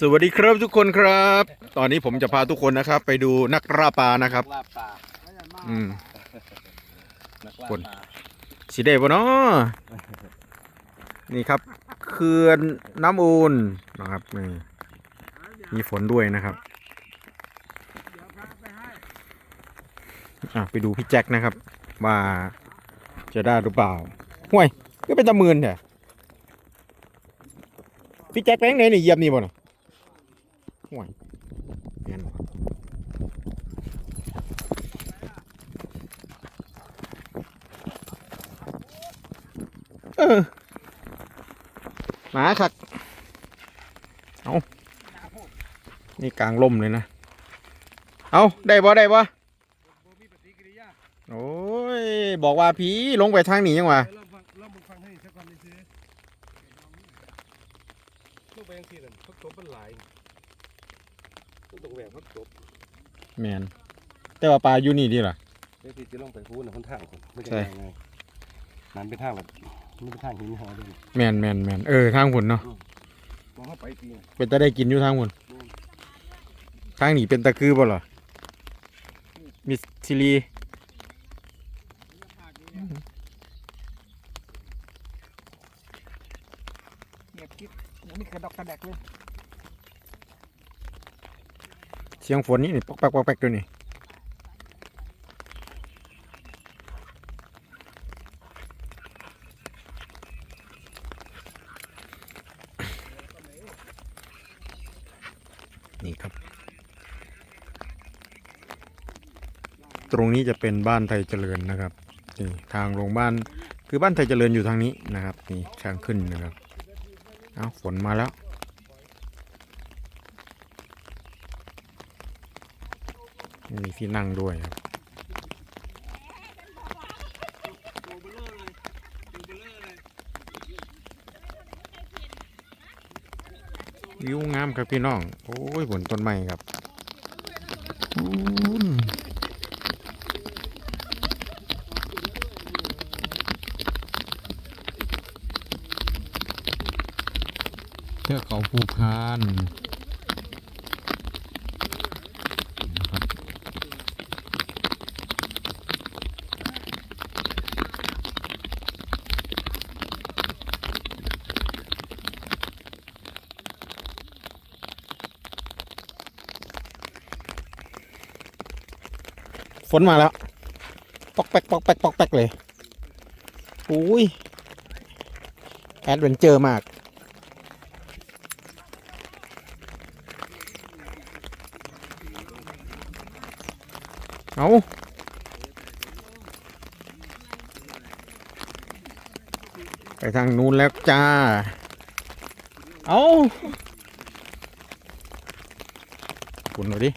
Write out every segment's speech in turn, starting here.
สวัสดีครับทุกคนครับ ตอนนี้ผมจะพาทุกคนนะครับ ไปดูนักล่าปลานะครับ ลาบปลาอืม นักล่าคนปลาสีเดบเนาะนี่ครับเขื่อนน้ำอูนนะครับนี่มีฝนด้วยนะครับอะไปดูพี่แจ็คนะครับ ว่าจะได้หรือเปล่าห่วยก็เป็นตะมืนเนี่ยพี่แจ็คแป้งไหนนี่เหยียบนี่บ่เนาะ ห่วยแม่นบ่เออหมาคักเอานี่กลางล่มเลยนะ เอาได้บ่ได้บ่โอ้ย บอกว่าผีลงไปทางหนียังวะเริ่มฟังเริ่มมึงฟังให้สักก่อนนี่ซื้อลูกไปยังสี่นั่นพักตบมันหลาย ลูกตกแหวกพักตบแมนแต่ว่าปลาอยู่นี่ดีล่ะ เดี๋ยวพี่จะลงไปพูดนะคนทางคนไม่ใช่ใช่ไงนั่นเป็นทางแบบมันเป็นทางหินหอด้วยนี่แมนแมนแมนเออทางผุนเนาะมองเข้าไปปีน่ะเป็นตะได้กินอยู่ทางผุนทางนี้เป็นตะคือบ่เหรอมิสซิลีเงียบกิ๊บยังไม่กระดอกกระแดกเลย เสียงฝนนี่นี่ปอกแป๊กปอกแป๊กตัวนี้นี่ครับ ตรงนี้จะเป็นบ้านไทยเจริญนะครับนี่ทางลงบ้านคือบ้านไทยเจริญอยู่ทางนี้นะครับนี่ทางขึ้นนะครับ เอาฝนมาแล้ว มีที่นั่งด้วยครับวิวงามครับพี่น้อง โอ้ยบนต้นไม้ครับเทือกเขาภูพาน ฝนมาแล้ว ปอกแป๊กปอกแป๊กปอกแป๊กเลยอุ้ยแอดเวนเจอร์มาก เอาไปทางนู้นแล้วจ้า เอาคุณหน่อยดิ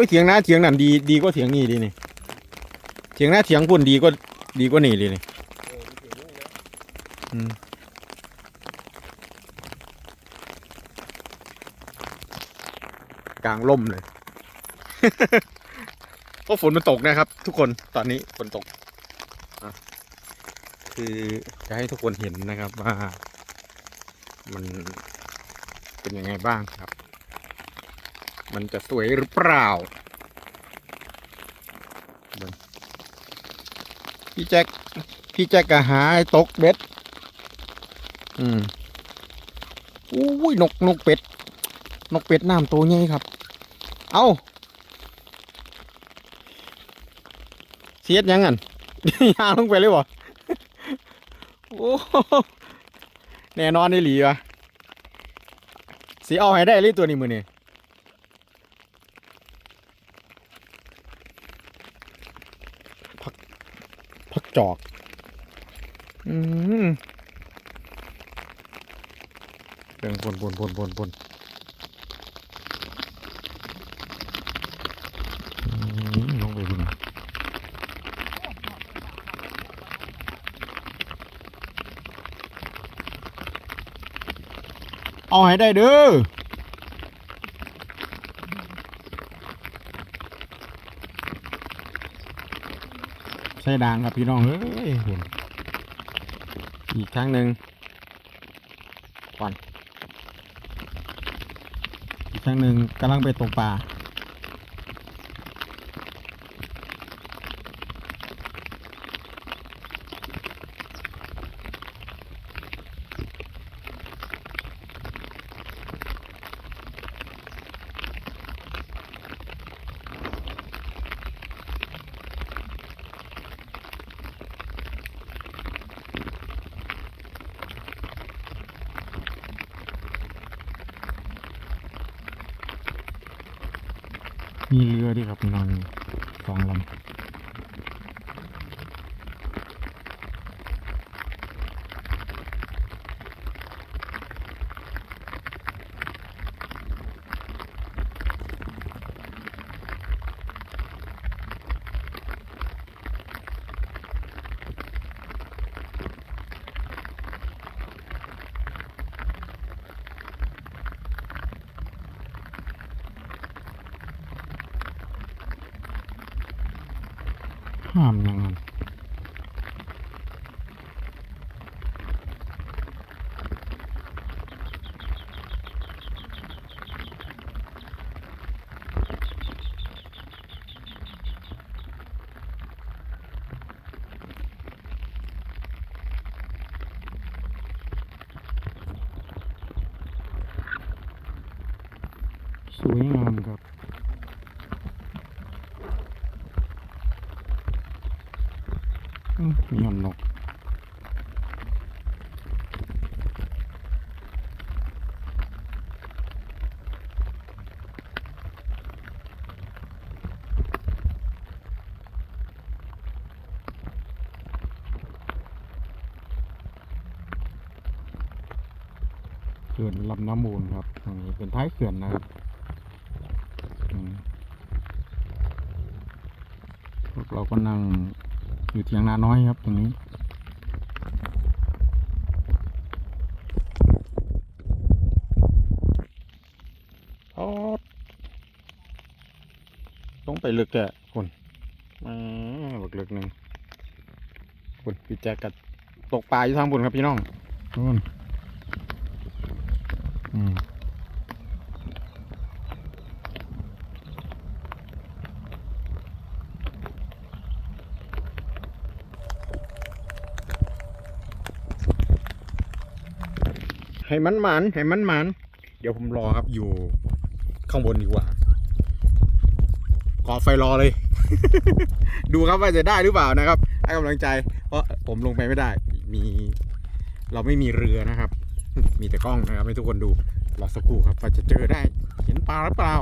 อ้ยเถียงหน้าเถียงนั่นดีดีกว่าเถียงนี่ดีนี่เถียงหน้าเถียงพุ่นดีกว่าดีกว่านี่เลยนี่อืมกลางล่มเลย เพราะฝนมันตกนะครับ ทุกคนตอนนี้ฝนตกอะคือจะให้ทุกคนเห็นนะครับว่า มันเป็นยังไงบ้างครับ มันจะสวยหรือเปล่าพี่แจ็คพี่แจ็คก็หาตกเบ็ด อืมอุ้ยนกนกเป็ด นกเป็ดน้ำตัวใหญ่ครับ เอาเสียดยังงันยาลงไปเลยวะโอ้โหแน่นอนนี่หลีวะสีเอาให้ได้เลยตัวนี้มือนี่ จอก อืมเรื่องบนบนบนบนบนอืมลงไปดูหน่อยเอาให้ได้เด้อ ส่ด่างครับพี่น้องเอ้ยอีกครั้งหนึ่งก่อนอีกครั้งหนึ่งกำลังไปตกปลา มีเรือด้วยครับพี่น้องสองลำ ห้ามยังไงสวยงามครับ มีหอนนกเขื่อนลำน้ำมูลครับตรงนี้เป็นท้ายเขื่อนนะครับพวกเราก็นั่ง อยู่เทียงนาน้อยครับตรงนี้โอ้ต้องไปลึกแกะคุณมาบึกลึกหนึ่งคุณพี่แจ๊กกับตกปลาอยู่ทางบนครับพี่น้องนู่นอืม ให้มันหมันให้มันหมันเดี๋ยวผมรอครับอยู่ข้างบนดีกว่าขอไฟรอเลย ดูครับว่าจะได้หรือเปล่านะครับให้กำลังใจ เพราะผมลงไปไม่ได้ มี เราไม่มีเรือนะครับ มีแต่กล้องนะครับให้ทุกคนดูรอสักครู่ครับว่าจะเจอได้ เห็นปลาหรือเปล่า